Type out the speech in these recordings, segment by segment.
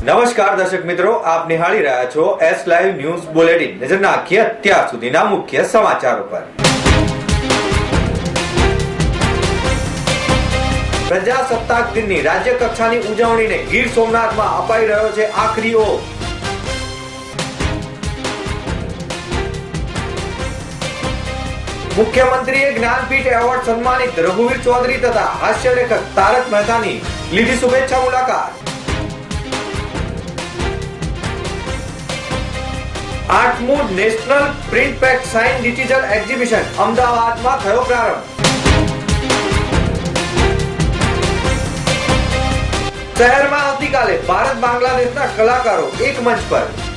નમસ્કાર દર્શક મિત્રો, આપ નિહાળી રહ્યા છો એસ લાઈવ ન્યૂઝ બુલેટિન નજર નાખીએ અત્યાર સુધીના મુખ્ય સમાચારો પર પ્રજાસત્તાક દિનની રાજ્ય કક્ષાની ઉજવણીને ગીર સોમનાથમાં અપાઈ રહ્યો છે આખરી ઓપ. મુખ્યમંત્રીએ જ્ઞાનપીઠ એવોર્ડ સન્માનિત રઘુવીર ચૌધરી તથા હાસ્ય લેખક તારક મહેતાની લીધી શુભેચ્છા મુલાકાત. આઠમું national print pack sign digital exhibition, અમદાવાદમાં થયો પ્રારંભ. શહેરમાં આવતીકાલે ભારત બાંગ્લાદેશના કલાકારો એક મંચ પર.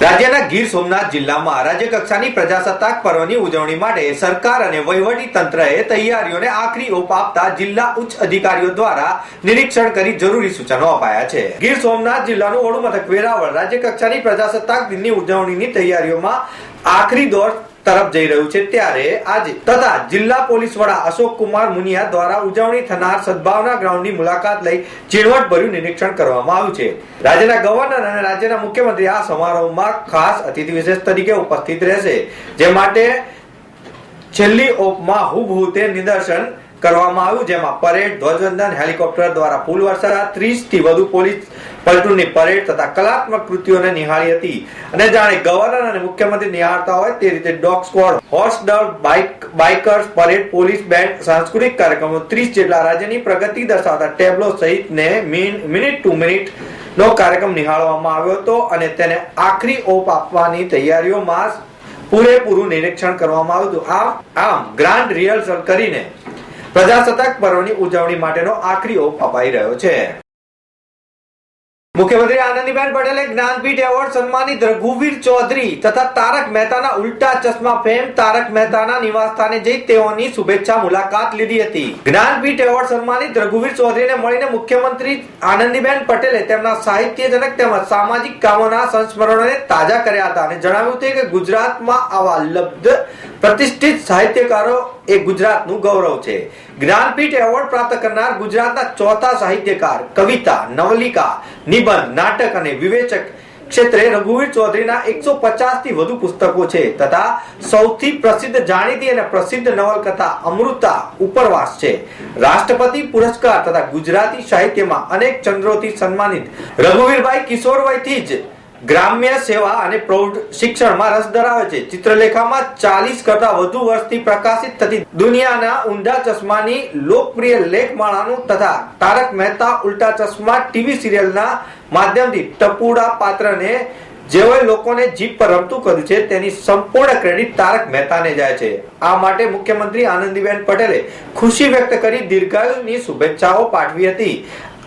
રાજ્યના ગીર સોમનાથ જિલ્લામાં રાજ્ય કક્ષાની પ્રજાસત્તાક પર્વની ઉજવણી માટે સરકાર અને વહીવટી તંત્રએ તૈયારીઓને આખરી ઓપ આપતા જિલ્લા ઉચ્ચ અધિકારીઓ દ્વારા નિરીક્ષણ કરી જરૂરી સૂચનો અપાયા છે. ગીર સોમનાથ જિલ્લાનું ઓળુ મથક વેરાવળ રાજ્ય કક્ષાની પ્રજાસત્તાક દિનની ઉજવણીની તૈયારીઓમાં આખરી દોર તરફ જઈ રહ્યું છે ત્યારે આજે તથા જિલ્લા પોલીસ વડા અશોક કુમાર મુનિયા દ્વારા ઉજવણી થનાર સદભાવના ગ્રાઉન્ડની મુલાકાત લઈ ઝીણવટભર્યું નિરીક્ષણ કરવામાં આવ્યું છે. રાજ્યના ગવર્નર અને રાજ્યના મુખ્યમંત્રી આ સમારોહમાં ખાસ અતિથિ વિશેષ તરીકે ઉપસ્થિત રહેશે, જે માટે છેલ્લી ઓપમાં હુબહુ તે નિદર્શન કરવામાં આવ્યું, જેમાં પરેડ, ધ્વજવંદન, હેલિકોપ્ટર દ્વારા ફૂલ વર્ષા ત્રીસથી વધુ પોલીસ પલટુનની પરેડ તથા કલાત્મક કૃતિઓને નિહાળી હતી. અને જાણે ગવર્નર અને મુખ્યમંત્રી નિહાળતા હોય તે રીતે ડોગ સ્ક્વોડ, હોર્સ ડર bike, bikers, parade, police, band, સાંસ્કૃતિક કાર્યક્રમો ત્રીસ જેટલા રાજ્યની પ્રગતિ દર્શાવતા ટેબ્લો સહિતને મિનિટ ટુ મિનિટ નો કાર્યક્રમ નિહાળવામાં આવ્યો હતો અને તેને આખરી ઓપ આપવાની તૈયારીઓમાં પૂરેપૂરું નિરીક્ષણ કરવામાં આવ્યું હતું. આમ આમ ગ્રાન્ડ રિહર્સલ કરીને પ્રજાસત્તાક પર્વની ઉજવણી માટેનો આખરી ઓપ અપાઈ રહ્યો છે. મુખ્યમંત્રી આનંદીબેન પટેલે જ્ઞાનપીઠ એવોર્ડ સન્માનિત રઘુવીર ચૌધરી તથા તારક મહેતાના ઉલ્ટા ચશ્મા ફેમ તારક મહેતાના નિવાસસ્થાને જઈ તેઓની શુભેચ્છા મુલાકાત લીધી હતી. જ્ઞાનપીઠ એવોર્ડ સન્માનિત રઘુવીર ચૌધરીને મળીને મુખ્યમંત્રી આનંદીબેન પટેલે તેમના સાહિત્યજનક તેમજ સામાજિક કામોના સંસ્મરણોને તાજા કર્યા હતા અને જણાવ્યું હતું કે ગુજરાતમાં આવા લબ્ધ, પ્રતિષ્ઠિત સાહિત્યકારો એ ગુજરાતનું ગૌરવ છે. જ્ઞાનપીઠ એવોર્ડ પ્રાપ્ત કરનાર ગુજરાતના ચોથા સાહિત્યકાર, કવિતા, નવલિકા, નિબંધ, નાટક અને વિવેચક ક્ષેત્રે રઘુવીર ચૌધરીના એકસો થી વધુ પુસ્તકો છે તથા સૌથી પ્રસિદ્ધ જાણીતી અને પ્રસિદ્ધ નવલકથા અમૃતા ઉપરવાસ છે. રાષ્ટ્રપતિ પુરસ્કાર તથા ગુજરાતી સાહિત્યમાં અનેક ચંદ્રોથી સન્માનિત રઘુવીરભાઈ કિશોરભાઈથી જ ગ્રામ્ય સેવા અને પ્રૌઢ શિક્ષણમાં રસ ધરાવે છે. ચિત્રલેખામાં ચાલીસ કરતા વધુ વર્ષથી પ્રકાશિત થતી દુનિયાના ઊંધા ચશ્માની લોકપ્રિય લેખમાળાનું તથા તારક મહેતા ઉલ્ટા ચશ્મા ટીવી સિરિયલના માધ્યમથી ટપુડા પાત્રને જેઓએ લોકોને જીભ પર રમતું કર્યું છે, તેની સંપૂર્ણ ક્રેડિટ તારક મહેતાને જાય છે. આ માટે મુખ્યમંત્રી આનંદીબેન પટેલે ખુશી વ્યક્ત કરી દીર્ઘાયુની શુભેચ્છાઓ પાઠવી હતી.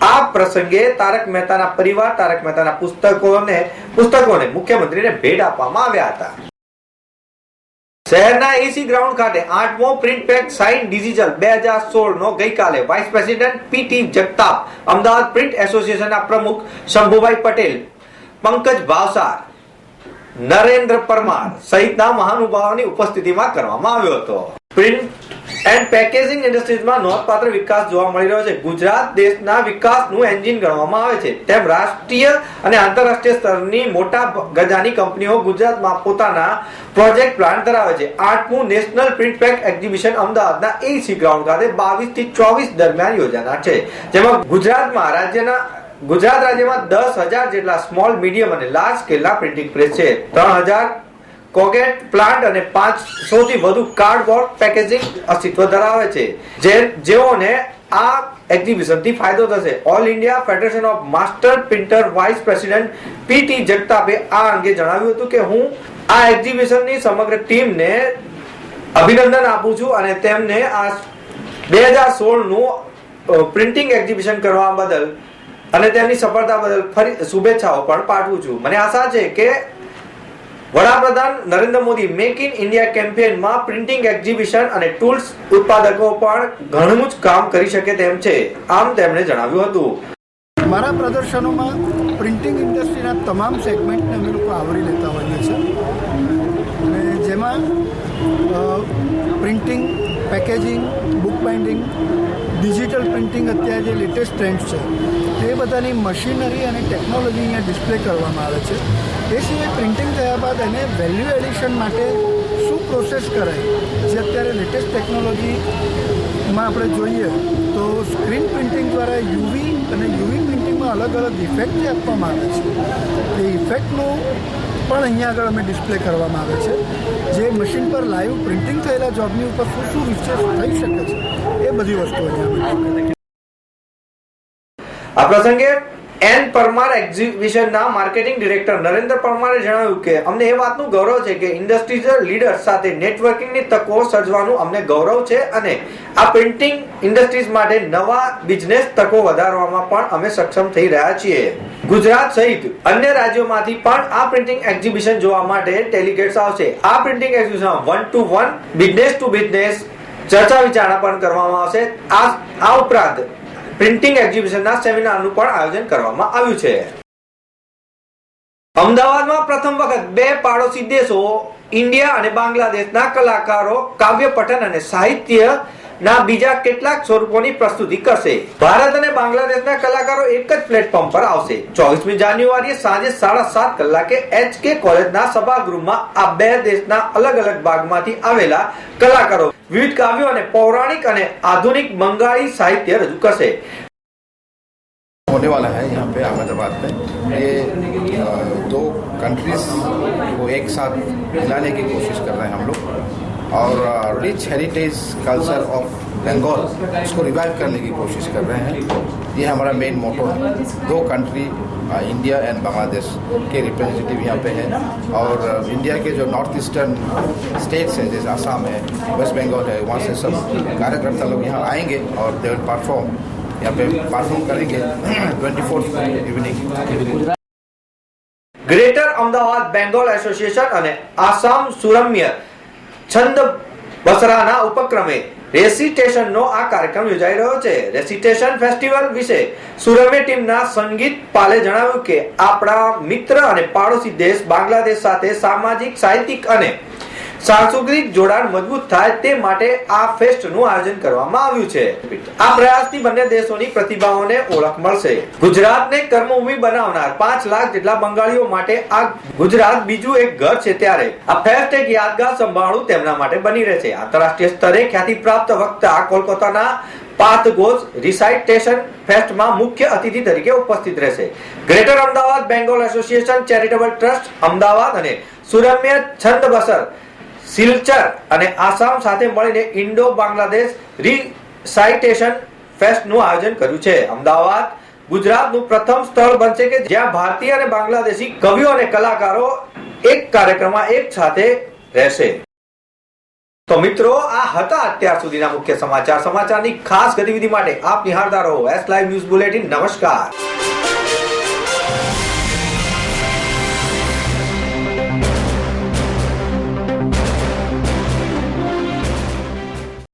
આ પ્રસંગે તારક મહેતાના પરિવાર, તારક મહેતાના પુસ્તકોને પુસ્તકોને મુખ્યમંત્રીને ભેટ આપવામાં આવ્યા હતા. શહેરના એસી ગ્રાઉન્ડ ખાતે આઠમો પ્રિન્ટ પેક સાઇન ડિજિટલ બે હજાર સોળ નો ગઈકાલે vice president PT Jagtap, Ahmedabad print એસોસિએશનના પ્રમુખ શંભુભાઈ પટેલ, પંકજ ભાવસાર, નરેન્દ્ર પરમાર સહિતના મહાનુભાવોની ઉપસ્થિતિમાં કરવામાં આવ્યો હતો. પ્રિન્ટ એન્ડ પેકેજિંગ ઇન્ડસ્ટ્રીઝમાં નોંધપાત્ર વિકાસ જોવા મળી રહ્યો છે. ગુજરાત દેશના વિકાસનું એન્જિન ગણવામાં આવે છે. તેમ રાષ્ટ્રીય અને આંતરરાષ્ટ્રીય સ્તરની મોટા ગજાની કંપનીઓ ગુજરાતમાં પોતાના પ્રોજેક્ટ પ્લાન ધરાવે છે. આઠમું નેશનલ પ્રિન્ટ પેક એક્ઝિબિશન અમદાવાદના એસી ગ્રાઉન્ડ ખાતે બાવીસથી ચોવીસ દરમિયાન યોજાનાર છે. જેમાં ગુજરાતમાં રાજ્યના, ગુજરાત રાજ્યમાં દસ હજાર જેટલા સ્મોલ, મીડિયમ અને લાર્જ સ્કેલના પ્રિન્ટિંગ પ્રેસ છે. ત્રણ હજાર કોગેટ, પ્લાન્ટ અને પાંચ સૌથી વધુ કાર્ડબોર્ડ પેકેજિંગ અસ્તિત્વ ધરાવે છે. જે જેઓને આ એક્ઝિબિશનથી ફાયદો થશે. All India federation of master printer vice president PT જગતાપે આ અંગે જણાવ્યું હતું કે હું આ એક્ઝિબિશનની સમગ્ર ટીમને અભિનંદન આપું છું અને તેમને આ બે હજાર સોળનું પ્રિન્ટિંગ એક્ઝિબિશન કરવા બદલ અને તેમની સફળતા બદલ ફરી શુભેચ્છાઓ પણ પાઠવું છું. મને આશા છે કે વડાપ્રધાન Narendra Modi make in India કેમ્પેનમાં printing exhibition અને ટૂલ્સ ઉત્પાદકો પણ ઘણું જ કામ કરી શકે તેમ છે, આમ તેમણે જણાવ્યું હતું. મારા પ્રદર્શનોમાં પ્રિન્ટિંગ ઇન્ડસ્ટ્રીના તમામ સેગમેન્ટને અમે લોકો આવરી લેતા હોઈએ છીએ. જેમાં printing, packaging, book binding, digital printing અત્યારે જે લેટેસ્ટ ટ્રેન્ડ છે, તે બધાની મશીનરી અને ટેકનોલોજી અહીંયા ડિસ્પ્લે કરવામાં આવે છે. એ સિવાય પ્રિન્ટિંગ થયા બાદ એને વેલ્યુ એડિશન માટે શું પ્રોસેસ કરાય, જે અત્યારે લેટેસ્ટ ટેકનોલોજીમાં આપણે જોઈએ તો સ્ક્રીન પ્રિન્ટિંગ દ્વારા યુવી અને યુવી પ્રિન્ટિંગમાં અલગ અલગ ઇફેક્ટ જે આપવામાં આવે છે. એ ઇફેક્ટનું પણ અહીંયા આગળ અમે ડિસ્પ્લે કરવામાં આવે છે. જે મશીન પર લાઈવ પ્રિન્ટિંગ થયેલા જોબની ઉપર શું શું વિશેષ થઈ શકે છે, એ બધી વસ્તુ અહીંયા આ પ્રસંગે એન પરમાર એક્ઝિબિશનના માર્કેટિંગ ડિરેક્ટર નરેન્દ્ર પરમારે જણાવ્યું કે, અમને એ વાતનું ગૌરવ છે કે ઇન્ડસ્ટ્રીઝ લીડર સાથે નેટવર્કિંગની તકો સર્જવાનું અમને ગૌરવ છે અને આ પ્રિન્ટિંગ ઇન્ડસ્ટ્રીઝ માટે નવા બિઝનેસ તકો વધારવામાં પણ અમે સક્ષમ થઈ રહ્યા છીએ. ગુજરાત સહિત અન્ય રાજ્યોમાંથી પણ આ પ્રિન્ટિંગ એક્ઝિબિશન જોવા માટે ડેલિગેટ્સ આવશે. આ printing exhibition one to one business to business ચર્ચા વિચારણા પણ કરવામાં આવશે. આ આ ઉપરાંત પ્રિન્ટિંગ એક્ઝિબિશનના સેમિનારનું પણ આયોજન કરવામાં આવ્યું છે. અમદાવાદમાં પ્રથમ વખત બે પાડોશી દેશો, ઇન્ડિયા અને બાંગ્લાદેશના કલાકારો કાવ્ય પઠન અને સાહિત્ય ના બીજા કેટલાક સ્વરૂપોની પ્રસ્તુતિ કરશે ભારત અને બાંગ્લાદેશના કલાકારો એક જ પ્લેટફોર્મ પર આવશે ચોવીસમી જાન્યુઆરીએ સાંજે સાડા સાત કલાકે એચ કે કોલેજના સભાગૃહમાં આ બે દેશના અલગ અલગ ભાગમાંથી આવેલા કલાકારો વિવિધ કાવ્યો અને પૌરાણિક અને આધુનિક બંગાળી સાહિત્ય રજૂ કરશે होने वाला है यहाँ पे अहमदाबाद में ये अ, दो कंट्रीज को एक साथ मिलाने की कोशिश कर रहे हैं हम लोग और rich heritage culture of Bengal उसको रिवाइव करने की कोशिश कर रहे हैं ये हमारा मेन मोटो है दो कंट्री इंडिया एंड बांग्लादेश के रिप्रेजेंटेटिव यहाँ पे हैं और अ, इंडिया के जो नॉर्थ ईस्टर्न स्टेट्स हैं जैसे आसाम है वेस्ट बंगाल है वहाँ से सब कार्यकर्ता लोग यहाँ आएंगे और दे विल परफॉर्म यहाँ पे परफॉर्म करेंगे twenty fourth evening greater Ahmedabad Bengal association અને આસામ સુરમ્ય Chhand બસરાના ઉપક્રમે રેસિટેશનનો આ કાર્યક્રમ યોજાઈ રહ્યો છે. રેસિટેશન ફેસ્ટિવલ વિશે સુરમે ટીમના સંગીત પાલે જણાવ્યું કે, આપણા મિત્ર અને પાડોશી દેશ બાંગ્લાદેશ સાથે સામાજિક, સાહિત્યિક અને સાંસ્કૃતિક જોડાણ મજબૂત થાય તે માટે આ ફેસ્ટનું આયોજન કરવામાં આવ્યું છે. આ પ્રયાસથી બંને દેશોની પ્રતિભાઓને ઓળખ મળશે. ગુજરાતને કર્મભૂમિ બનાવનાર પાંચ લાખ જેટલા બંગાળીઓ માટે આ ગુજરાત બીજું એક ઘર છે ત્યારે. આ ફેસ્ટ એક યાદગાર સંભાળવું તેમના માટે બની રહેશે આંતરરાષ્ટ્રીય સ્તરે ખ્યાતિ પ્રાપ્ત વક્તા કોલકાતાના પાથ ઘોષ રિસાઇટેશન ફેસ્ટમાં મુખ્ય અતિથિ તરીકે ઉપસ્થિત રહેશે. Greater Ahmedabad Bengal association charitable trust Ahmedabad અને સુરમ્ય છંદ બસર સિલચર અને આસામ સાથે મળીને ઇન્ડો બાંગ્લાદેશ રિસાઇટેશન ફેસ્ટનું આયોજન કર્યું છે. અમદાવાદ ગુજરાતનું પ્રથમ સ્થળ બનશે કે જ્યાં ભારતીય અને બાંગ્લાદેશી કવિઓ અને કલાકારો એક કાર્યક્રમમાં એક સાથે રહેશે. તો મિત્રો, આ હતા અત્યાર સુધીના મુખ્ય સમાચાર. સમાચારની ખાસ ગતિવિધિ માટે આપ નિહાળતા રહો. એસ લાઈવ ન્યૂઝ બુલેટિન નમસ્કાર.